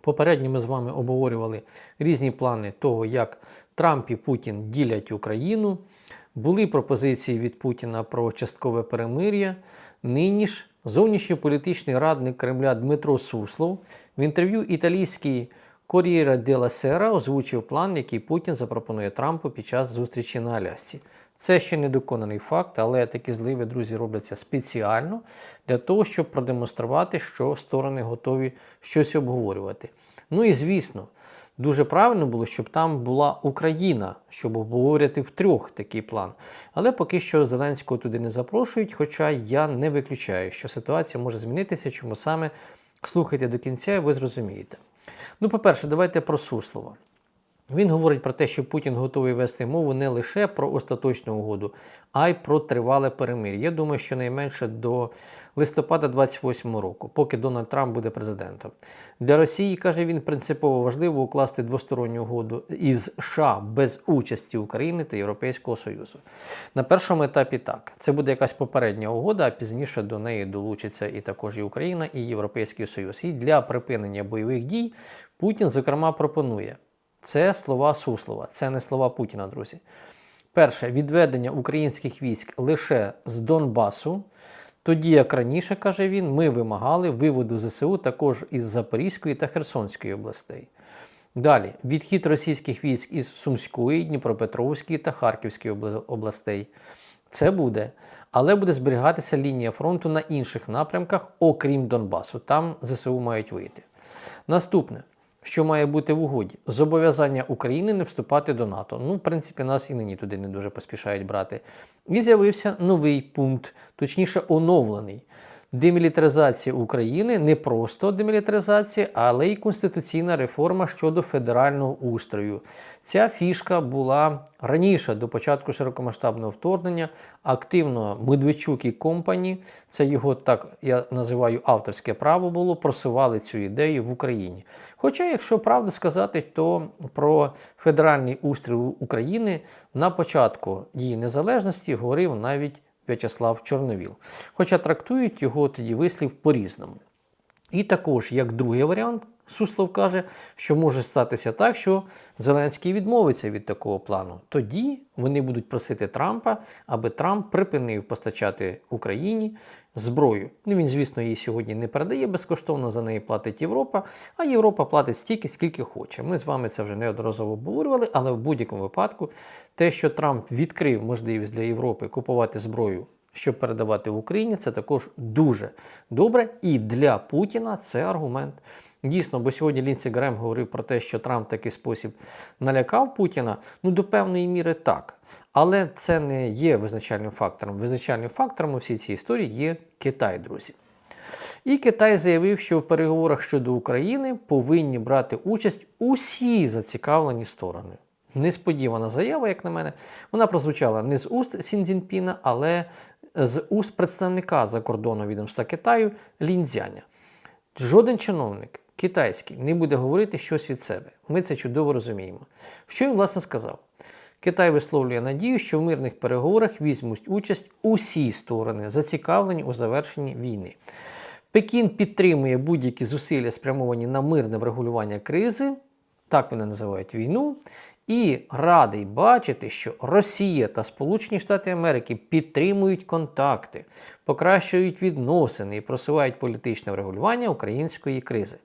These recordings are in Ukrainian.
Попередньо ми з вами обговорювали різні плани того, як Трамп і Путін ділять Україну. Були пропозиції від Путіна про часткове перемир'я. Нині ж зовнішньополітичний радник Кремля Дмитро Суслов в інтерв'ю італійській Кор'єра Дела Сера озвучив план, який Путін запропонує Трампу під час зустрічі на Алясці. Це ще не доконаний факт, але такі зливи, друзі, робляться спеціально для того, щоб продемонструвати, що сторони готові щось обговорювати. Ну і звісно, дуже правильно було, щоб там була Україна, щоб обговорювати втрьох такий план. Але поки що Зеленського туди не запрошують, хоча я не виключаю, що ситуація може змінитися, чому саме слухайте до кінця, і ви зрозумієте. Ну, по-перше, давайте про Суслова. Він говорить про те, що Путін готовий вести мову не лише про остаточну угоду, а й про тривале перемир'я. Я думаю, що найменше до листопада 28 року, поки Дональд Трамп буде президентом. Для Росії, каже він, принципово важливо укласти двосторонню угоду із США без участі України та Європейського Союзу. На першому етапі так. Це буде якась попередня угода, а пізніше до неї долучиться і також і Україна, і Європейський Союз. І для припинення бойових дій Путін, зокрема, пропонує. Це слова Суслова, це не слова Путіна, друзі. Перше, відведення українських військ лише з Донбасу. Тоді, як раніше, каже він, ми вимагали виводу ЗСУ також із Запорізької та Херсонської областей. Далі, відхід російських військ із Сумської, Дніпропетровської та Харківської областей. Це буде, але буде зберігатися лінія фронту на інших напрямках, окрім Донбасу. Там ЗСУ мають вийти. Наступне що має бути в угоді? Зобов'язання України не вступати до НАТО. Ну, в принципі, нас і нині туди не дуже поспішають брати. І з'явився новий пункт, точніше, оновлений. Демілітаризація України не просто демілітаризація, але й конституційна реформа щодо федерального устрою. Ця фішка була раніше до початку широкомасштабного вторгнення. Активно Медведчук і компані, це його так я називаю авторське право було, просували цю ідею в Україні. Хоча, якщо правду сказати, то про федеральний устрій України на початку її незалежності говорив навіть. В'ячеслав Чорновіл. Хоча трактують його тоді вислів по-різному. І також, як другий варіант, Суслов каже, що може статися так, що Зеленський відмовиться від такого плану. Тоді вони будуть просити Трампа, аби Трамп припинив постачати Україні зброю. Ну, Він, звісно, її сьогодні не передає безкоштовно, за неї платить Європа, а Європа платить стільки, скільки хоче. Ми з вами це вже неодноразово обговорювали, але в будь-якому випадку те, що Трамп відкрив можливість для Європи купувати зброю. Щоб передавати в Україні, це також дуже добре. І для Путіна це аргумент. Дійсно, бо сьогодні Лінсі Грем говорив про те, що Трамп в такий спосіб налякав Путіна. Ну, до певної міри так. Але це не є визначальним фактором. Визначальним фактором у всій цій історії є Китай, друзі. І Китай заявив, що в переговорах щодо України повинні брати участь усі зацікавлені сторони. Несподівана заява, як на мене, вона прозвучала не з уст Сіндзінпіна, але з уст представника закордонного відомства Китаю Лінзяня. Жоден чиновник китайський не буде говорити щось від себе. Ми це чудово розуміємо. Що він, власне, сказав? Китай висловлює надію, що в мирних переговорах візьмуть участь усі сторони, зацікавлені у завершенні війни. Пекін підтримує будь-які зусилля, спрямовані на мирне врегулювання кризи, так вони називають війну, і радий бачити, що Росія та Сполучені Штати Америки підтримують контакти, покращують відносини і просувають політичне врегулювання української кризи.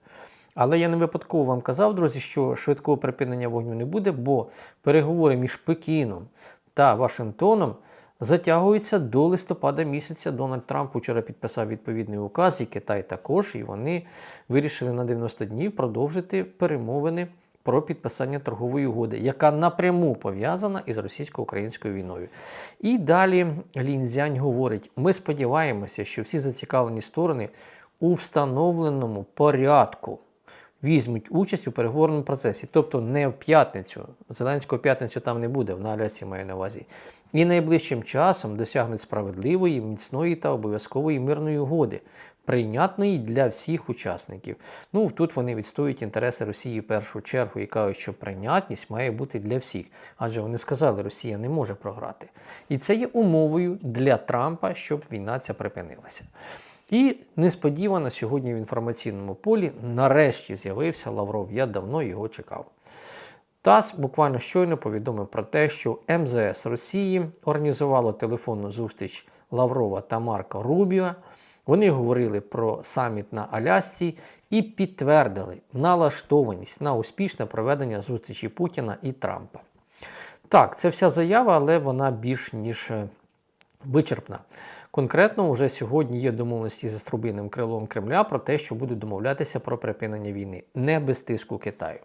Але я не випадково вам казав, друзі, що швидкого припинення вогню не буде, бо переговори між Пекіном та Вашингтоном затягуються до листопада місяця. Дональд Трамп вчора підписав відповідний указ, і Китай також, і вони вирішили на 90 днів продовжити перемовини про підписання торгової угоди, яка напряму пов'язана із російсько-українською війною. І далі Лінзянь говорить: ми сподіваємося, що всі зацікавлені сторони у встановленому порядку. Візьмуть участь у переговорному процесі, тобто не в п'ятницю. Зеленського п'ятницю там не буде, в Алясі маю на увазі. І найближчим часом досягнуть справедливої, міцної та обов'язкової мирної угоди, прийнятної для всіх учасників. Ну тут вони відстоюють інтереси Росії в першу чергу і кажуть, що прийнятність має бути для всіх. Адже вони сказали, Росія не може програти. І це є умовою для Трампа, щоб війна ця припинилася. І несподівано сьогодні в інформаційному полі нарешті з'явився Лавров. Я давно його чекав. ТАСС буквально щойно повідомив про те, що МЗС Росії організувало телефонну зустріч Лаврова та Марка Рубіо. Вони говорили про саміт на Алясці і підтвердили налаштованість на успішне проведення зустрічі Путіна і Трампа. Так, це вся заява, але вона більш ніж е, вичерпна. Конкретно, вже сьогодні є домовленості за струбинним крилом Кремля про те, що будуть домовлятися про припинення війни не без тиску Китаю.